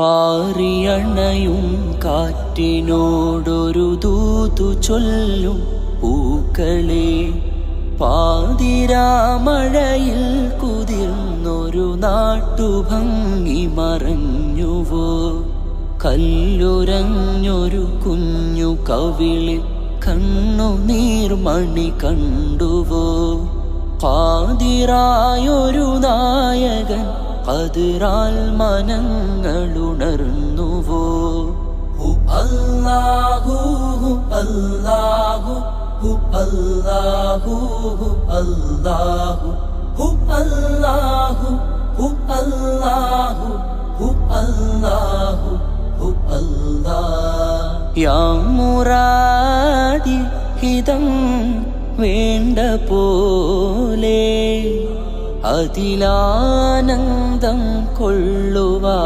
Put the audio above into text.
പാറിയണയും കാറ്റിനോടൊരു ദൂതു ചൊല്ലും പൂക്കളെ. പാതിരാമഴയിൽ കുതിർന്നൊരു നാട്ടുഭംഗി മറഞ്ഞുവോ? കല്ലുരഞ്ഞൊരു കുഞ്ഞു കവിളിൽ കണ്ണു നീർമണി കണ്ടുവോ? പാതിരായൊരു നായകൻ കതിരാൽ മനങ്ങളുണർന്നുവോ? ഹു അല്ലാഹു ഹു അല്ലാഹു ഹു അല്ലാഹു ഹു അല്ലാഹു ഹു അല്ലാഹു ഹു അല്ലാഹു ഹു അല്ലാഹു ഹു അല്ലാഹ്. യാ മുറാദി ഹിതം വേണ്ട പോലെ അതിലാനന്ദം കൊള്ളുവാ